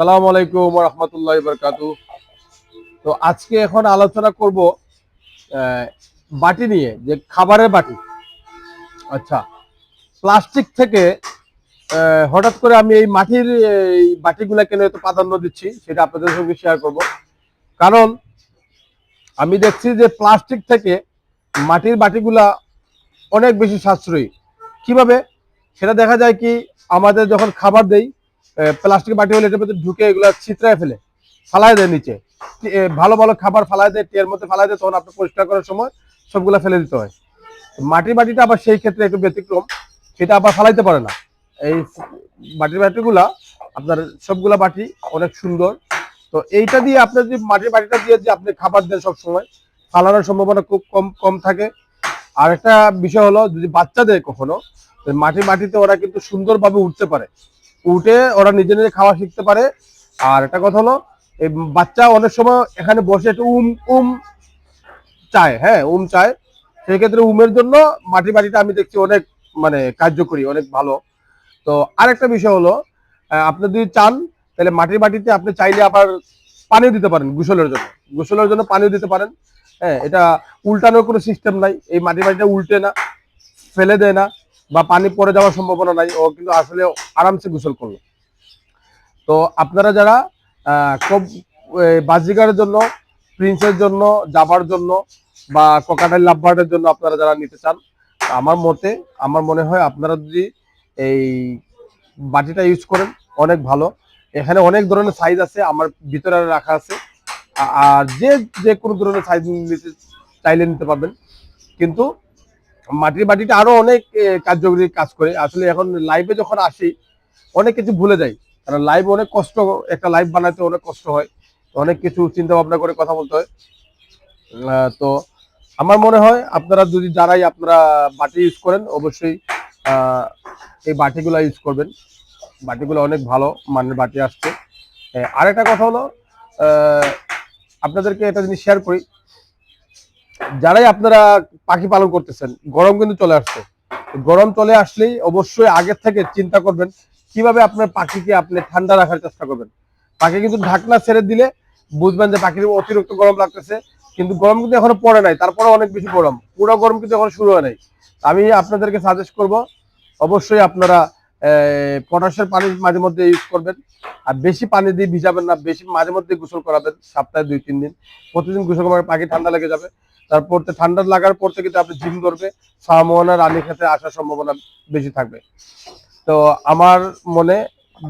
সালাম আলাইকুম রহমতুল্লাহ বরকাতু তো আজকে এখন আলোচনা করব বাটি নিয়ে, যে খাবারের বাটি। আচ্ছা প্লাস্টিক থেকে হঠাৎ করে আমি এই মাটির, এই বাটিগুলা কেন এত প্রাধান্য দিচ্ছি, সেটা আপনাদের সঙ্গে শেয়ার করব। কারণ, আমি দেখছি যে প্লাস্টিক থেকে মাটির বাটিগুলা অনেক বেশি সাশ্রয়ী। কীভাবে? সেটা দেখা যায় কি, আমাদের যখন খাবার দেই প্লাস্টিক বাটি হলে এটার মধ্যে ঢুকে এগুলো ছিটরায় ফেলে, ফালাই দেয় নিচে। ভালো ভালো খাবার ফালাই দেয়, টিয়ার মধ্যে ফালাই দেয়, তখন আপনি পরিষ্কার করার সময় সবগুলা ফেলে দিতে হয়। মাটির বাটিটা আবার সেই ক্ষেত্রে একটু ব্যতিক্রম, সেটা আবার ফালাইতে পারে না। এই মাটির বাটিগুলা, আপনার সবগুলা বাটি অনেক সুন্দর। তো এইটা দিয়ে আপনার যদি মাটির বাটিটা দিয়ে যে আপনি খাবার দেন সব সময় ফালানোর সম্ভাবনা খুব কম কম থাকে। আর একটা বিষয় হলো, যদি বাচ্চা দেয় কখনো মাটি মাটিতে ওরা কিন্তু সুন্দরভাবে উঠতে পারে। উঠে ওরা নিজে নিজে খাওয়া শিখতে পারে। আর একটা কথা হলো, এই বাচ্চা অনেক সময় এখানে বসে একটু উম উম চায় হ্যাঁ উম চায়। সেই ক্ষেত্রে উমের জন্য মাটি বাটিটা আমি দেখছি অনেক মানে কার্যকরী, অনেক ভালো। তো আরেকটা বিষয় হলো আপনি যদি চান, তাহলে মাটির বাটিতে আপনি চাইলে আবার পানিও দিতে পারেন গোসলের জন্য। গোসলের জন্য পানিও দিতে পারেন। হ্যাঁ এটা উল্টানোর কোনো সিস্টেম নাই। এই মাটির বাটিটা উল্টে না, ফেলে দেয় না। বা পানি পড়ে যাওয়ার সম্ভাবনা নাই, ও কিন্তু আসলে আরামসে গোসল করল। তো আপনারা যারা বাজিগারের জন্য, প্রিন্সের জন্য, যাবার জন্য বা কোকাটাইল লাভবার্ডের জন্য আপনারা যারা নিতে চান, আমার মতে, আমার মনে হয় আপনারা যদি এই বাটিটা ইউজ করেন, অনেক ভালো। এখানে অনেক ধরনের সাইজ আছে, আমার ভিতরে রাখা আছে। আর যে যে কোনো ধরনের সাইজ নিতে চাইলে নিতে পারবেন। কিন্তু মাটির বাটিটা আরও অনেক কার্যকরী কাজ করে। আসলে এখন লাইভে যখন আসি, অনেক কিছু ভুলে যাই। কারণ লাইভ অনেক কষ্ট, একটা লাইভ বানাতে অনেক কষ্ট হয়। অনেক কিছু চিন্তা ভাবনা করে কথা বলতে হয়। তো আমার মনে হয় আপনারা যদি যারাই আপনারা বাটি ইউজ করেন, অবশ্যই এই বাটিগুলো ইউজ করবেন। বাটিগুলো অনেক ভালো মানের বাটি আসছে। আরেকটা কথা হলো আপনাদেরকে একটা জিনিস শেয়ার করি। যারাই আপনারা পাখি পালন করতেছেন, গরম কিন্তু চলে আসছে। গরম চলে আসলেই অবশ্যই আগের থেকে চিন্তা করবেন, কীভাবে আপনার পাখিকে আপনি ঠান্ডা রাখার চেষ্টা করবেন। পাখি কিন্তু ঢাকনা ছেড়ে দিলে বুঝবেন যে পাখির অতিরিক্ত গরম লাগতেছে, কিন্তু গরম কিন্তু এখনও পড়ে নাই তারপরে অনেক বেশি গরম। পুরো গরম কিন্তু এখন শুরু হয় নাই। আমি আপনাদেরকে সাজেস্ট করব, অবশ্যই আপনারা পটাশের পানি মাঝে মধ্যে ইউজ করবেন। আর বেশি পানি দিয়ে ভিজাবেন না, বেশি মাঝে মধ্যে গোসল করাবেন, সপ্তাহে দুই, তিন দিন। প্রতিদিন গোসল করার পাখি ঠান্ডা লেগে যাবে। তারপর ঠান্ডা লাগার পর থেকে আপনি জিম করবে সম্ভাবনা রানী খেতে আসার সম্ভাবনা বেশি থাকবে। তো আমার মনে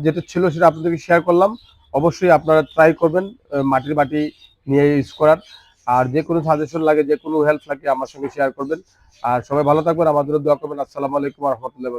যেটা ছিল সেটা আপনাদেরকে শেয়ার করলাম। অবশ্যই আপনারা ট্রাই করবেন মাটির বাটি নিয়ে ইউজ করার। আর যে কোনো সাজেশন লাগে, যে কোনো হেল্প লাগে, আমার সঙ্গে শেয়ার করবেন। আর সবাই ভালো থাকবেন আমাদেরও দোয়া করবেন। আসসালামু আলাইকুম রহমতুল্লাহ